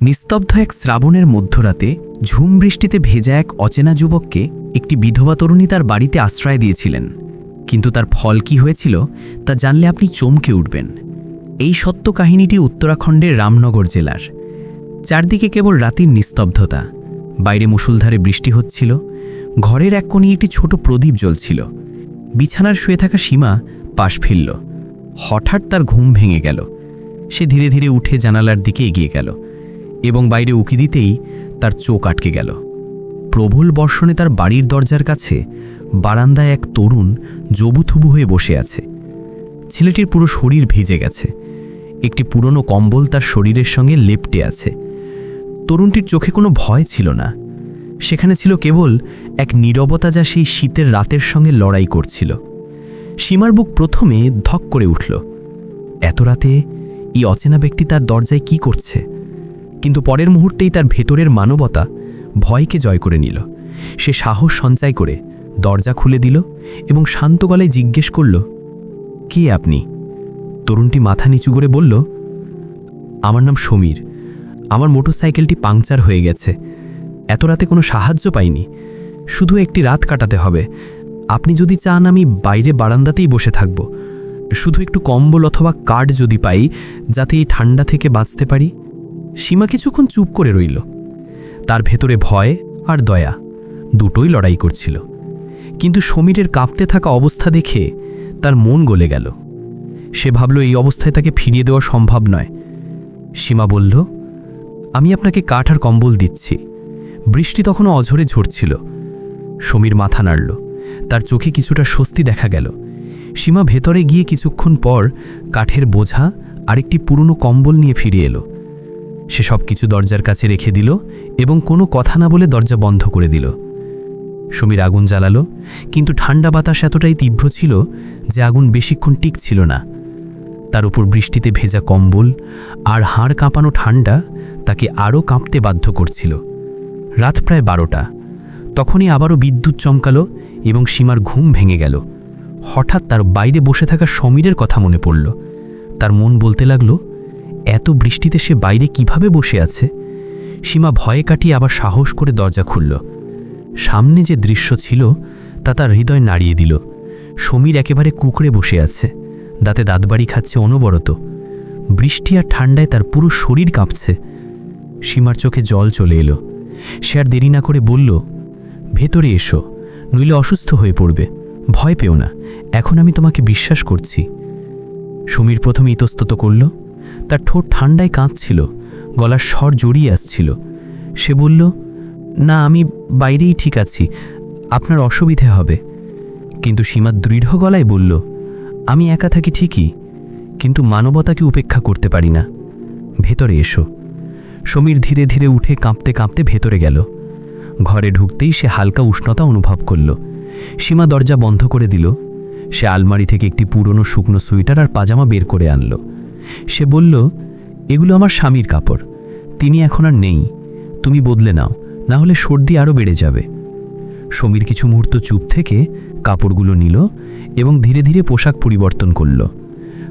নিস্তব্ধ এক শ্রাবণের মধ্যরাতে ঝুম বৃষ্টিতে ভেজা এক অচেনা যুবককে একটি বিধবা তরুণী তার বাড়িতে আশ্রয় দিয়েছিলেন। কিন্তু তার ফল কি হয়েছিল তা জানলে আপনি চমকে উঠবেন। এই সত্য কাহিনীটি উত্তরাখণ্ডের রামনগর জেলার। চারদিকে কেবল রাতির নিস্তব্ধতা। বাইরে মুষলধারে বৃষ্টি হচ্ছিল। ঘরের এক কোণে একটি ছোট প্রদীপ জ্বলছিল। বিছানার শুয়ে থাকা সীমা পাশ ফিরল। হঠাৎ তার ঘুম ভেঙে গেল। সে ধীরে ধীরে উঠে জানালার দিকে এগিয়ে গেল। এবং বাইরে উকি দিতেই তার চোখ আটকে গেল। প্রবল বর্ষণে তার বাড়ির দরজার কাছে বারান্দায় এক তরুণ জবুথুবু হয়ে বসে আছে। ছেলেটির পুরো শরীর ভিজে গেছে। একটি পুরনো কম্বল তার শরীরের সঙ্গে লেপটে আছে। তরুণটির চোখে কোনো ভয় ছিল না। সেখানে ছিল কেবল এক নীরবতা যা সেই শীতের রাতের সঙ্গে লড়াই করছিল। সীমার বুক প্রথমে ধক করে উঠল। এত রাতে এই অচেনা ব্যক্তি তার দরজায় কি করছে? কিন্তু পরের মুহূর্তেই তার ভেতরের মানবতা ভয়কে জয় করে নিল। সে সাহস সঞ্চয় করে দরজা খুলে দিল এবং শান্ত গলায় জিজ্ঞেস করল, কে আপনি? তরুণটি মাথা নিচু করে বলল, আমার নাম সমীর। আমার মোটরসাইকেলটি পাংচার হয়ে গেছে। এত রাতে কোনো সাহায্য পাইনি। শুধু একটি রাত কাটাতে হবে। আপনি যদি চান আমি বাইরে বারান্দাতেই বসে থাকব। শুধু একটু কম্বল অথবা কার্ড যদি পাই, যাতে এই ঠান্ডা থেকে বাঁচতে পারি। সীমা কিছুক্ষণ চুপ করে রইল। তার ভেতরে ভয় আর দয়া দুটোই লড়াই করছিল। কিন্তু সমীরের কাঁপতে থাকা অবস্থা দেখে তার মন গলে গেল। সে ভাবল, এই অবস্থায় তাকে ফিরিয়ে দেওয়া সম্ভব নয়। সীমা বলল, আমি আপনাকে কাঠ আর কম্বল দিচ্ছি। বৃষ্টি তখনও অঝরে ঝরছিল। সমীর মাথা নাড়ল। তার চোখে কিছুটা স্বস্তি দেখা গেল। সীমা ভেতরে গিয়ে কিছুক্ষণ পর কাঠের বোঝা আরেকটি পুরনো কম্বল নিয়ে ফিরে এলো। সে সব কিছু দরজার কাছে রেখে দিল এবং কোনো কথা না বলে দরজা বন্ধ করে দিল। সমীর আগুন জ্বালালো, কিন্তু ঠান্ডা বাতাস এতটাই তীব্র ছিল যে আগুন বেশিক্ষণ টিকছিল না। তার উপর বৃষ্টিতে ভেজা কম্বল আর হাড় কাঁপানো ঠান্ডা তাকে আরও কাঁপতে বাধ্য করছিল। রাত প্রায় বারোটা। তখনই আবারও বিদ্যুৎ চমকালো এবং সীমার ঘুম ভেঙে গেল। হঠাৎ তার বাইরে বসে থাকা সমীরের কথা মনে পড়ল। তার মন বলতে লাগল এত বৃষ্টিতে সে বাইরে কীভাবে বসে আছে? সীমা ভয়ে কাটিয়ে আবার সাহস করে দরজা খুলল। সামনে যে দৃশ্য ছিল, তা তার হৃদয় নাড়িয়ে দিল। সমীর একেবারে কুকড়ে বসে আছে, দাঁতে দাঁতবাড়ি খাচ্ছে অনবরত। বৃষ্টি আর ঠান্ডায় তার পুরো শরীর কাঁপছে। সীমার চোখে জল চলে এলো। সে আর দেরি না করে বলল, ভেতরে এসো, নইলে অসুস্থ হয়ে পড়বে। ভয় পেও না, এখন আমি তোমাকে বিশ্বাস করছি। সমীর প্রথমে ইতস্তত করল তার ঠোঁট ঠান্ডায় কাঁদছিল গলার স্বর জড়িয়ে আসছিল। সে বলল, না, আমি বাইরেই ঠিক আছি, আপনার অসুবিধে হবে। কিন্তু সীমা দৃঢ় গলায় বলল, আমি একা থাকি ঠিকই, কিন্তু মানবতাকে উপেক্ষা করতে পারি না। ভেতরে এসো। সমীর ধীরে ধীরে উঠে কাঁপতে কাঁপতে ভেতরে গেল। ঘরে ঢুকতেই সে হালকা উষ্ণতা অনুভব করল। সীমা দরজা বন্ধ করে দিল। সে আলমারি থেকে একটি পুরনো শুকনো সোয়েটার আর পাজামা বের করে আনল। সে বলল, এগুলো আমার স্বামীর কাপড়। তিনি এখন আর নেই। তুমি বদলে নাও, না হলে সর্দি আরও বেড়ে যাবে। সমীর কিছু মুহূর্ত চুপ থেকে কাপড়গুলো নিল এবং ধীরে ধীরে পোশাক পরিবর্তন করল।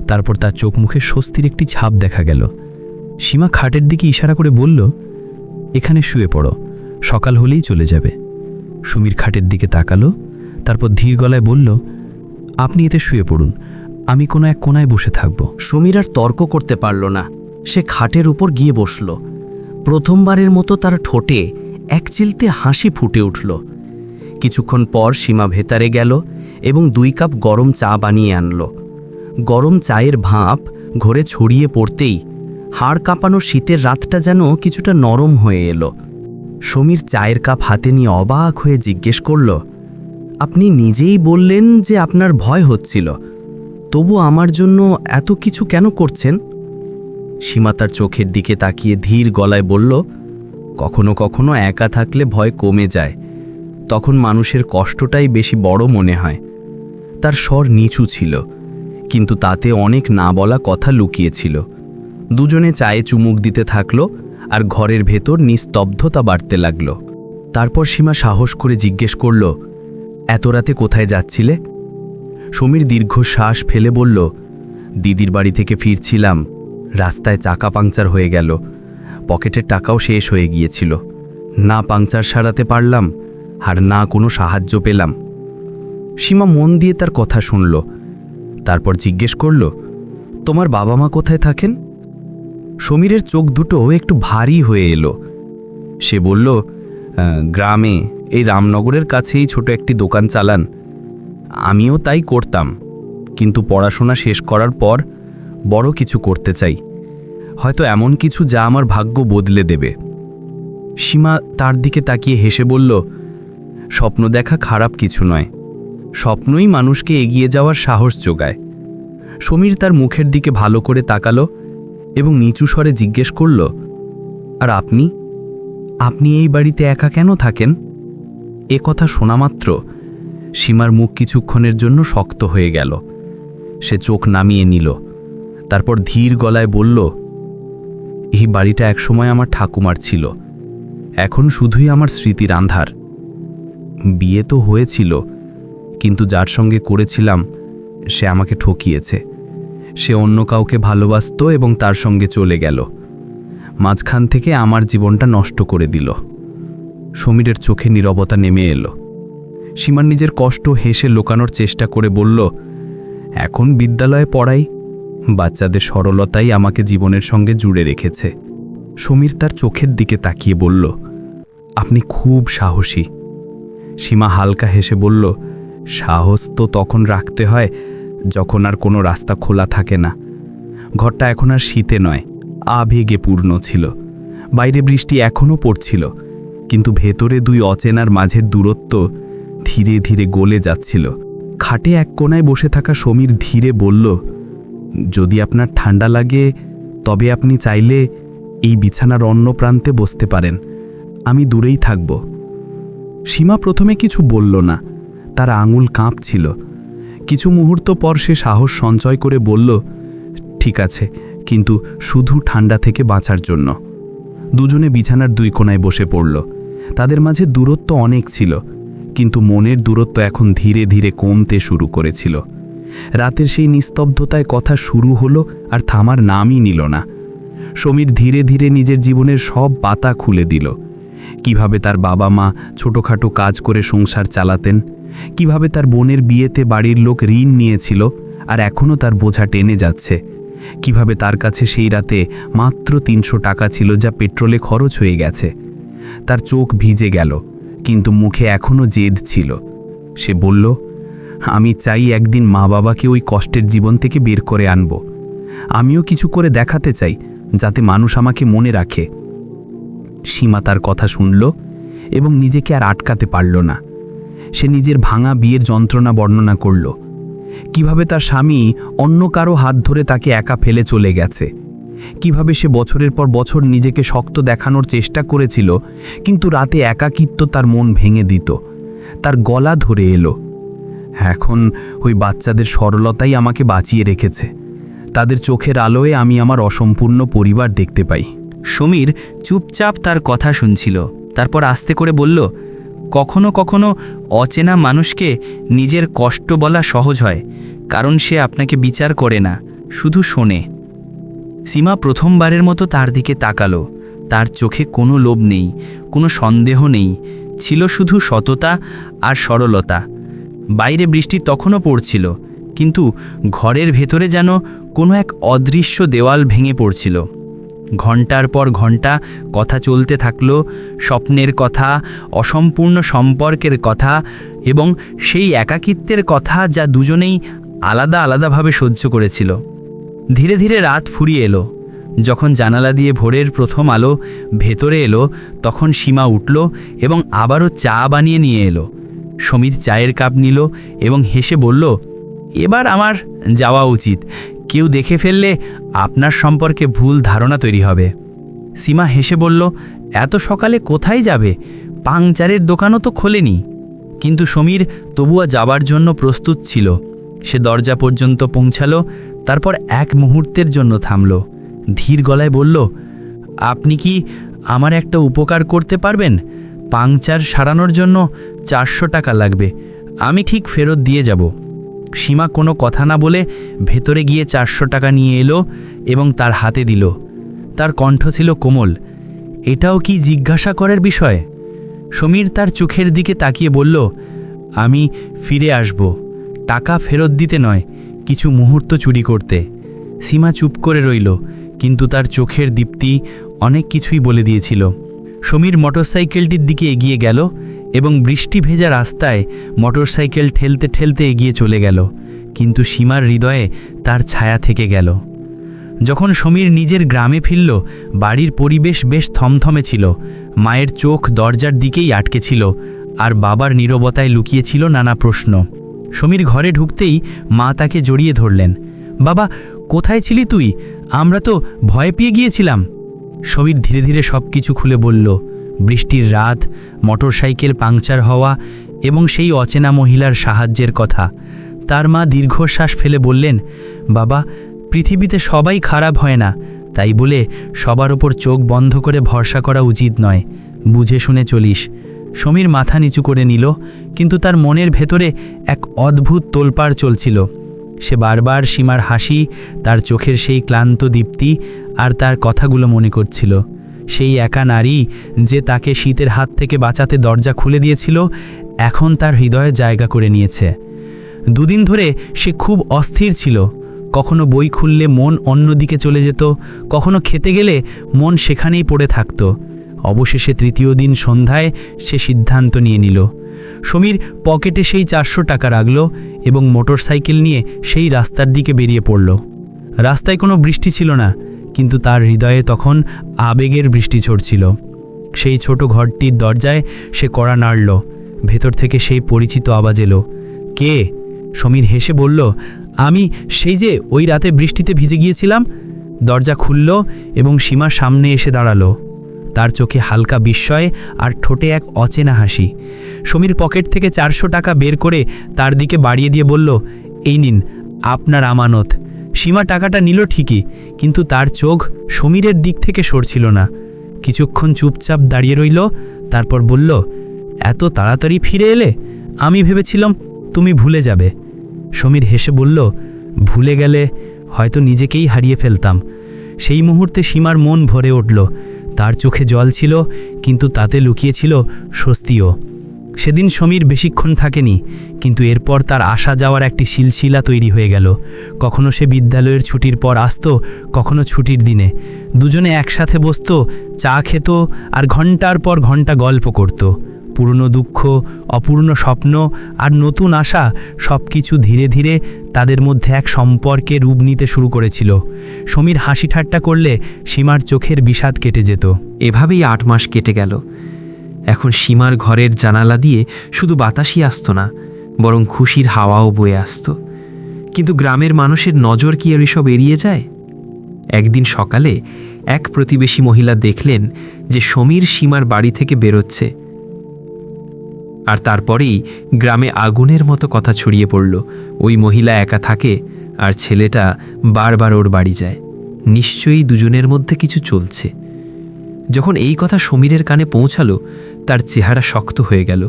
তারপর তার চোখ মুখে স্বস্তির একটি ছাপ দেখা গেল। সীমা খাটের দিকে ইশারা করে বলল, এখানে শুয়ে পড়ো, সকাল হলেই চলে যাবে। সুমির খাটের দিকে তাকালো, তারপর ধীর গলায় বলল, আপনি এতে শুয়ে পড়ুন আমি কোনো এক কোনায় বসে থাকব। সমীর আর তর্ক করতে পারল না। সে খাটের উপর গিয়ে বসল। প্রথমবারের মতো তার ঠোঁটে এক চিলতে হাসি ফুটে উঠল। কিছুক্ষণ পর সীমা ভেতরে গেল এবং দুই কাপ গরম চা বানিয়ে আনল। গরম চায়ের ভাঁপ ঘরে ছড়িয়ে পড়তেই হাড় কাঁপানো শীতের রাতটা যেন কিছুটা নরম হয়ে এলো। সমীর চায়ের কাপ হাতে নিয়ে অবাক হয়ে জিজ্ঞেস করল, আপনি নিজেই বললেন যে আপনার ভয় হচ্ছিল? তবু আমার জন্য এত কিছু কেন করছেন? সীমা তার চোখের দিকে তাকিয়ে ধীর গলায় বলল, কখনো কখনো একা থাকলে ভয় কমে যায়। তখন মানুষের কষ্টটাই বেশি বড় মনে হয়। তার স্বর নিচু ছিল, কিন্তু তাতে অনেক না বলা কথা লুকিয়েছিল। দুজনে চায়ে চুমুক দিতে থাকল আর ঘরের ভেতর নিস্তব্ধতা বাড়তে লাগল। তারপর সীমা সাহস করে জিজ্ঞেস করল, এত রাতে কোথায় যাচ্ছিলে? সমীর দীর্ঘ শ্বাস ফেলে বলল, দিদির বাড়ি থেকে ফিরছিলাম। রাস্তায় চাকা পাংচার হয়ে গেল। পকেটের টাকাও শেষ হয়ে গিয়েছিল। না পাংচার সারাতে পারলাম, আর না কোনো সাহায্য পেলাম। সীমা মন দিয়ে তার কথা শুনল। তারপর জিজ্ঞেস করল, তোমার বাবা মা কোথায় থাকেন? সমীরের চোখ দুটো একটু ভারী হয়ে এলো। সে বলল গ্রামে, এই রামনগরের কাছেই ছোট একটি দোকান চালান। আমিও তাই করতাম। কিন্তু পড়াশোনা শেষ করার পর বড় কিছু করতে চাই। হয়তো এমন কিছু যা আমার ভাগ্য বদলে দেবে। সীমা তার দিকে তাকিয়ে হেসে বলল, স্বপ্ন দেখা খারাপ কিছু নয়। স্বপ্নই মানুষকে এগিয়ে যাওয়ার সাহস যোগায়। সমীর তার মুখের দিকে ভালো করে তাকালো এবং নিচু স্বরে জিজ্ঞেস করল, আর আপনি? আপনি এই বাড়িতে একা কেন থাকেন? এ কথা শোনা মাত্র। সীমার মুখ কিছুক্ষণের জন্য শক্ত হয়ে গেল। সে চোখ নামিয়ে নিল। তারপর ধীর গলায় বলল, এই বাড়িটা একসময় আমার ঠাকুমার ছিল। এখন শুধুই আমার স্মৃতির আন্ধার। বিয়ে তো হয়েছিল, কিন্তু যার সঙ্গে করেছিলাম, সে আমাকে ঠকিয়েছে। সে অন্য কাউকে ভালোবাসতো এবং তার সঙ্গে চলে গেল। মাঝখান থেকে আমার জীবনটা নষ্ট করে দিল। সমীরের চোখে নীরবতা নেমে এলো। সীমার নিজের কষ্ট হেসে লোকানোর চেষ্টা করে বলল, এখন বিদ্যালয়ে পড়াই। বাচ্চাদের সরলতাই আমাকে জীবনের সঙ্গে জুড়ে রেখেছে। সমীর তার চোখের দিকে তাকিয়ে বলল, আপনি খুব সাহসী। সীমা হালকা হেসে বলল, সাহস তো তখন রাখতে হয় যখন আর কোনো রাস্তা খোলা থাকে না। ঘরটা এখন আর শীতে নয়, আবেগে পূর্ণ ছিল। বাইরে বৃষ্টি এখনও পড়ছিল, কিন্তু ভেতরে দুই অচেনার মাঝের দূরত্ব ধীরে ধীরে গলে যাচ্ছিল। খাটে এক কোনায় বসে থাকা সমীর ধীরে বলল, যদি আপনার ঠান্ডা লাগে, তবে আপনি চাইলে এই বিছানার অন্য প্রান্তে বসতে পারেন। আমি দূরেই থাকব। সীমা প্রথমে কিছু বলল না। তার আঙুল কাঁপছিল। কিছু মুহূর্ত পর সে সাহস সঞ্চয় করে বলল, ঠিক আছে, কিন্তু শুধু ঠান্ডা থেকে বাঁচার জন্য। দুজনে বিছানার দুই কোণায় বসে পড়ল। তাদের মাঝে দূরত্ব অনেক ছিল। কিন্তু মনের দূরত্ব এখন ধীরে ধীরে কমতে শুরু করেছিল। রাতের সেই নিস্তব্ধতায় কথা শুরু হলো আর থামার নামই নিল না। সমীর ধীরে ধীরে নিজের জীবনের সব পাতা খুলে দিল। কীভাবে তার বাবা মা ছোটোখাটো কাজ করে সংসার চালাতেন, কীভাবে তার বোনের বিয়েতে বাড়ির লোক ঋণ নিয়েছিল আর এখনও তার বোঝা টেনে যাচ্ছে, কীভাবে তার কাছে সেই রাতে মাত্র তিনশো টাকা ছিল যা পেট্রোলে খরচ হয়ে গেছে। তার চোখ ভিজে গেল। কিন্তু মুখে এখনও জেদ ছিল। সে বলল, আমি চাই একদিন মা বাবাকে ওই কষ্টের জীবন থেকে বের করে আনব। আমিও কিছু করে দেখাতে চাই, যাতে মানুষ আমাকে মনে রাখে। সীমা তার কথা শুনল এবং নিজেকে আর আটকাতে পারল না। সে নিজের ভাঙা বিয়ের যন্ত্রণা বর্ণনা করল। কীভাবে তার স্বামী অন্য কারও হাত ধরে তাকে একা ফেলে চলে গেছে? কীভাবে সে বছরের পর বছর নিজেকে শক্ত দেখানোর চেষ্টা করেছিল, কিন্তু রাতে একাকিত্ব তার মন ভেঙে দিত। তার গলা ধরে এলো। এখন ওই বাচ্চাদের সরলতাই আমাকে বাঁচিয়ে রেখেছে। তাদের চোখের আলোয় আমি আমার অসম্পূর্ণ পরিবার দেখতে পাই। সমীর চুপচাপ তার কথা শুনছিল, তারপর আস্তে করে বলল, কখনো কখনো অচেনা মানুষকে নিজের কষ্ট বলা সহজ হয়, কারণ সে আপনাকে বিচার করে না, শুধু শোনে। সীমা প্রথমবারের মতো তার দিকে তাকালো। তার চোখে কোনো লোভ নেই, কোনো সন্দেহ নেই, ছিল শুধু সততা আর সরলতা। বাইরে বৃষ্টি তখনও পড়ছিল, কিন্তু ঘরের ভেতরে যেন কোনো এক অদৃশ্য দেওয়াল ভেঙে পড়ছিল। ঘণ্টার পর ঘণ্টা কথা চলতে থাকল, স্বপ্নের কথা, অসম্পূর্ণ সম্পর্কের কথা এবং সেই একাকিত্বের কথা যা দুজনেই আলাদা আলাদাভাবে সহ্য করেছিল। ধীরে ধীরে রাত ফুরিয়ে এলো। যখন জানালা দিয়ে ভোরের প্রথম আলো ভেতরে এলো, তখন সীমা উঠল এবং আবারও চা বানিয়ে নিয়ে এলো। সমীর চায়ের কাপ নিল এবং হেসে বলল, এবার আমার যাওয়া উচিত। কেউ দেখে ফেললে আপনার সম্পর্কে ভুল ধারণা তৈরি হবে। সীমা হেসে বলল, এত সকালে কোথায় যাবে? পাংচারের দোকানও তো খোলেনি। কিন্তু সমীর তবুয়া যাবার জন্য প্রস্তুত ছিল। সে দরজা পর্যন্ত পৌঁছালো, তারপর এক মুহূর্তের জন্য থামল। ধীর গলায় বলল, আপনি কি আমার একটা উপকার করতে পারবেন? পাংচার সারানোর জন্য চারশো টাকা লাগবে। আমি ঠিক ফেরত দিয়ে যাব। সীমা কোনো কথা না বলে ভেতরে গিয়ে চারশো টাকা নিয়ে এলো এবং তার হাতে দিল। তার কণ্ঠ ছিল কোমল। এটাও কি জিজ্ঞাসা করার বিষয়? সমীর তার চোখের দিকে তাকিয়ে বলল, আমি ফিরে আসব। টাকা ফেরত দিতে নয়, কিছু মুহূর্ত চুরি করতে। সীমা চুপ করে রইল, কিন্তু তার চোখের দীপ্তি অনেক কিছুই বলে দিয়েছিল। সমীর মোটরসাইকেলটির দিকে এগিয়ে গেল এবং বৃষ্টি ভেজা রাস্তায় মোটরসাইকেল ঠেলতে ঠেলতে এগিয়ে চলে গেল, কিন্তু সীমার হৃদয়ে তার ছায়া থেকে গেল। যখন সমীর নিজের গ্রামে ফিরল, বাড়ির পরিবেশ বেশ থমথমে ছিল, মায়ের চোখ দরজার দিকেই আটকে ছিল, আর বাবার নীরবতায় লুকিয়েছিল নানা প্রশ্ন। সমীর ঘরে ঢুকতেই মা তাকে জড়িয়ে ধরলেন। বাবা, কোথায় ছিলি তুই? আমরা তো ভয় পেয়ে গিয়েছিলাম। সমীর ধীরে ধীরে সব কিছু খুলে বলল। বৃষ্টির রাত, মোটরসাইকেল পাংচার হওয়া এবং সেই অচেনা মহিলার সাহায্যের কথা। তার মা দীর্ঘশ্বাস ফেলে বললেন, বাবা, পৃথিবীতে সবাই খারাপ হয় না। তাই বলে সবার ওপর চোখ বন্ধ করে ভরসা করা উচিত নয়। বুঝে শুনে চলিস। সমীর মাথা নিচু করে নিল, কিন্তু তার মনের ভেতরে এক অদ্ভুত তোলপাড় চলছিল। সে বারবার সীমার হাসি, তার চোখের সেই ক্লান্ত দীপ্তি আর তার কথাগুলো মনে করছিল। সেই একা নারী যে তাকে শীতের হাত থেকে বাঁচাতে দরজা খুলে দিয়েছিল, এখন তার হৃদয়ে জায়গা করে নিয়েছে। দুদিন ধরে সে খুব অস্থির ছিল। কখনো বই খুললে মন অন্যদিকে চলে যেত, কখনো খেতে গেলে মন সেখানেই পড়ে থাকত। অবশেষে তৃতীয় দিন সন্ধ্যায় সে সিদ্ধান্ত নিয়ে নিল। সমীর পকেটে সেই চারশো টাকা রাখল এবং মোটরসাইকেল নিয়ে সেই রাস্তার দিকে বেরিয়ে পড়ল। রাস্তায় কোনো বৃষ্টি ছিল না, কিন্তু তার হৃদয়ে তখন আবেগের বৃষ্টি ঝরছিল। সেই ছোট ঘরটির দরজায় সে কড়া নাড়ল, ভেতর থেকে সেই পরিচিত আওয়াজ এলো। কে? সমীর হেসে বলল, আমি সেই যে ওই রাতে বৃষ্টিতে ভিজে গিয়েছিলাম। দরজা খুলল এবং সীমা সামনে এসে দাঁড়াল। তার চোখে হালকা বিস্ময় আর ঠোঁটে এক অচেনা হাসি। সমীর পকেট থেকে চারশো টাকা বের করে তার দিকে বাড়িয়ে দিয়ে বলল, এই নিন, আপনার আমানত। সীমা টাকাটা নিল ঠিকই, কিন্তু তার চোখ সমীরের দিক থেকে সরছিল না। কিছুক্ষণ চুপচাপ দাঁড়িয়ে রইল, তারপর বলল, এত তাড়াতাড়ি ফিরে এলে? আমি ভেবেছিলাম তুমি ভুলে যাবে। সমীর হেসে বলল, ভুলে গেলে হয়তো নিজেকেই হারিয়ে ফেলতাম। সেই মুহূর্তে সীমার মন ভরে উঠল। তার চোখে জল ছিল, কিন্তু তাতে লুকিয়েছিল স্বস্তিও। সেদিন সমীর বেশিক্ষণ থাকেনি, কিন্তু এরপর তার আসা যাওয়ার একটি শিলশিলা তৈরি হয়ে গেল। কখনো সে বিদ্যালয়ের ছুটির পর আসত, কখনো ছুটির দিনে। দুজনে একসাথে বসত, চা খেত আর ঘণ্টার পর ঘণ্টা গল্প করত। পুরনো দুঃখ, অপূর্ণ স্বপ্ন আর নতুন আশা সব কিছু ধীরে ধীরে তাদের মধ্যে এক সম্পর্কে রূপ নিতে শুরু করেছিল। সমীর হাসি ঠাট্টা করলে সীমার চোখের বিষাদ কেটে যেত। এভাবেই আট মাস কেটে গেল। এখন সীমার ঘরের জানালা দিয়ে শুধু বাতাসই আসতো না, বরং খুশির হাওয়াও বয়ে আসতো। কিন্তু গ্রামের মানুষের নজর কি আর এসব এড়িয়ে যায়? একদিন সকালে এক প্রতিবেশী মহিলা দেখলেন যে সমীর সীমার বাড়ি থেকে বেরোচ্ছে। আর তারপরেই গ্রামে আগুনের মতো কথা ছড়িয়ে পড়ল। ওই মহিলা একা থাকে আর ছেলেটা বারবার ওর বাড়ি যায়। নিশ্চয়ই দুজনের মধ্যে কিছু চলছে। যখন এই কথা সমীরের কানে পৌঁছালো, তার চেহারা শক্ত হয়ে গেল।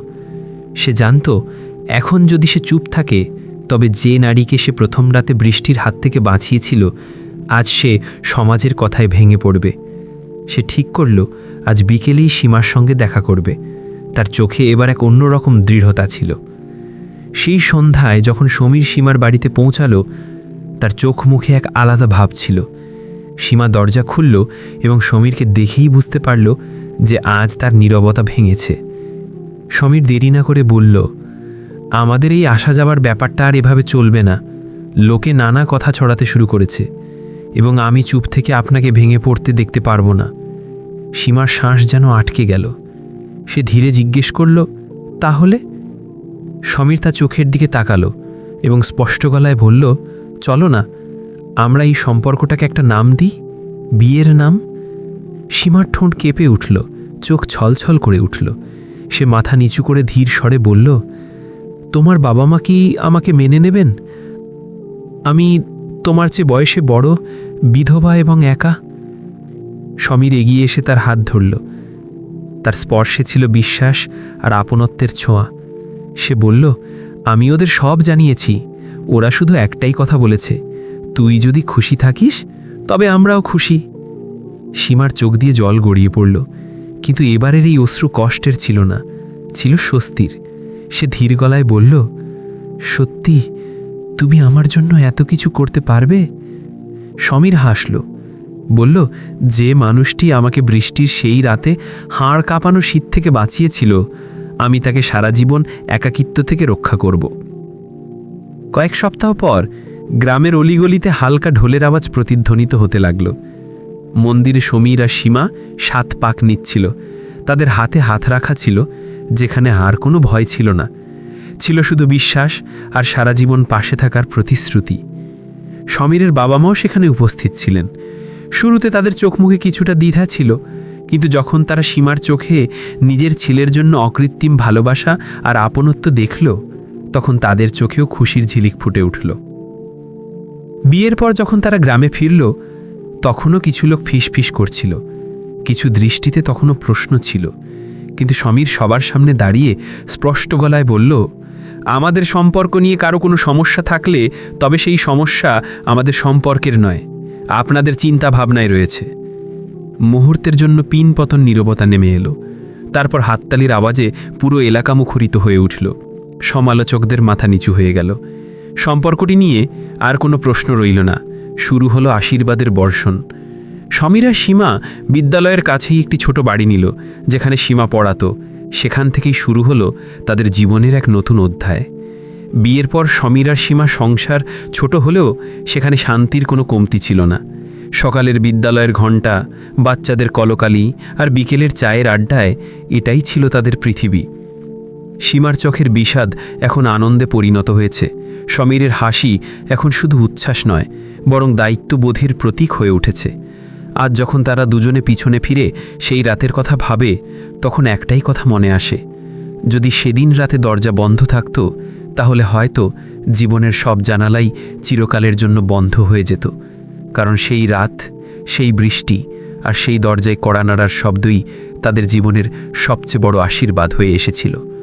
সে জানতো, এখন যদি সে চুপ থাকে, তবে যে নারীকে সে প্রথম রাতে বৃষ্টির হাত থেকে বাঁচিয়েছিল, আজ সে সমাজের কথায় ভেঙে পড়বে। সে ঠিক করল, আজ বিকেলেই সীমার সঙ্গে দেখা করবে। তার চোখে এবার এক অন্যরকম দৃঢ়তা ছিল। সেই সন্ধ্যায় যখন সমীর সীমার বাড়িতে পৌঁছালো, তার চোখ মুখে এক আলাদা ভাব ছিল। সীমা দরজা খুলল এবং সমীরকে দেখেই বুঝতে পারল যে আজ তার নীরবতা ভেঙেছে। সমীর দেরি না করে বলল, আমাদের এই আসা যাওয়ার ব্যাপারটা আর এভাবে চলবে না। লোকে নানা কথা ছড়াতে শুরু করেছে এবং আমি চুপ থেকে আপনাকে ভেঙে পড়তে দেখতে পারব না। সীমার শ্বাস যেন আটকে গেল। সে ধীরে জিজ্ঞেস করল, তাহলে? সমীর তা চোখের দিকে তাকালো এবং স্পষ্ট গলায় বলল, চলো না, আমরা এই সম্পর্কটাকে একটা নাম দিই, বিয়ের নাম? সীমার ঠোঁট কেঁপে উঠল, চোখ ছলছল করে উঠল। সে মাথা নিচু করে ধীর স্বরে বলল, তোমার বাবা মা কি আমাকে মেনে নেবেন? আমি তোমার চেয়ে বয়সে বড়, বিধবা এবং একা? সমীর এগিয়ে এসে তার হাত ধরল। তার স্পর্শে ছিল বিশ্বাস আর আপনত্বের ছোঁয়া। সে বলল, আমি ওদের সব জানিয়েছি। ওরা শুধু একটাই কথা বলেছে। তুই যদি খুশি থাকিস, তবে আমরাও খুশি। সীমার চোখ দিয়ে জল গড়িয়ে পড়ল। কিন্তু এবারের এই অশ্রু কষ্টের ছিল না, ছিল স্বস্তির। সে ধীর গলায় বলল, সত্যি, তুমি আমার জন্য এত কিছু করতে পারবে? সমীর হাসল বলল, যে মানুষটি আমাকে বৃষ্টির সেই রাতে হাড় কাঁপানো শীত থেকে বাঁচিয়েছিল, আমি তাকে সারা জীবন একাকিত্ব থেকে রক্ষা করব। কয়েক সপ্তাহ পর গ্রামের অলিগলিতে হালকা ঢোলের আওয়াজ প্রতিধ্বনিত হতে লাগল। মন্দিরে সমীর আর সীমা সাত পাক নিচ্ছিল। তাদের হাতে হাত রাখা ছিল, যেখানে আর কোনো ভয় ছিল না। ছিল শুধু বিশ্বাস আর সারা জীবন পাশে থাকার প্রতিশ্রুতি। সমীরের বাবা মাও সেখানে উপস্থিত ছিলেন। শুরুতে তাদের চোখ মুখে কিছুটা দ্বিধা ছিল, কিন্তু যখন তারা সীমার চোখে নিজের ছেলের জন্য অকৃত্রিম ভালোবাসা আর আপনত্ব দেখল, তখন তাদের চোখেও খুশির ঝিলিক ফুটে উঠল। বিয়ের পর যখন তারা গ্রামে ফিরল, তখনও কিছু লোক ফিসফিস করছিল। কিছু দৃষ্টিতে তখনও প্রশ্ন ছিল, কিন্তু সমীর সবার সামনে দাঁড়িয়ে স্পষ্ট গলায় বলল, আমাদের সম্পর্ক নিয়ে কারও কোনো সমস্যা থাকলে তবে সেই সমস্যা আমাদের সম্পর্কের নয়। আপনাদের চিন্তা ভাবনায় রয়েছে। মুহূর্তের জন্য পিন পতন নীরবতা নেমে এলো। তারপর হাততালির আওয়াজে পুরো এলাকা মুখরিত হয়ে উঠল। সমালোচকদের মাথা নিচু হয়ে গেল। সম্পর্কটি নিয়ে আর কোনো প্রশ্ন রইল না। শুরু হলো আশীর্বাদের বর্ষণ। সমীরা সীমা বিদ্যালয়ের কাছেই একটি ছোট বাড়ি নিল, যেখানে সীমা পড়াতো। সেখান থেকেই শুরু হলো তাদের জীবনের এক নতুন অধ্যায়। বিয়ের পর সমীরার সীমা সংসার ছোট হলেও সেখানে শান্তির কোনো কমতি ছিল না। সকালের বিদ্যালয়ের ঘণ্টা, বাচ্চাদের কলকালি আর বিকেলের চায়ের আড্ডায় এটাই ছিল তাদের পৃথিবী। সীমার চোখের বিষাদ এখন আনন্দে পরিণত হয়েছে। সমীরের হাসি এখন শুধু উচ্ছ্বাস নয়, বরং দায়িত্ববোধের প্রতীক হয়ে উঠেছে। আজ যখন তারা দুজনে পিছনে ফিরে সেই রাতের কথা ভাবে, তখন একটাই কথা মনে আসে। যদি সেদিন রাতে দরজা বন্ধ থাকত তাহলে হয়তো জীবনের সব জানালাই চিরকালের জন্য বন্ধ হয়ে যেত, কারণ সেই রাত, সেই বৃষ্টি আর সেই দরজায় কড়া নাড়ার শব্দই তাদের জীবনের সবচেয়ে বড় আশীর্বাদ হয়ে এসেছিল।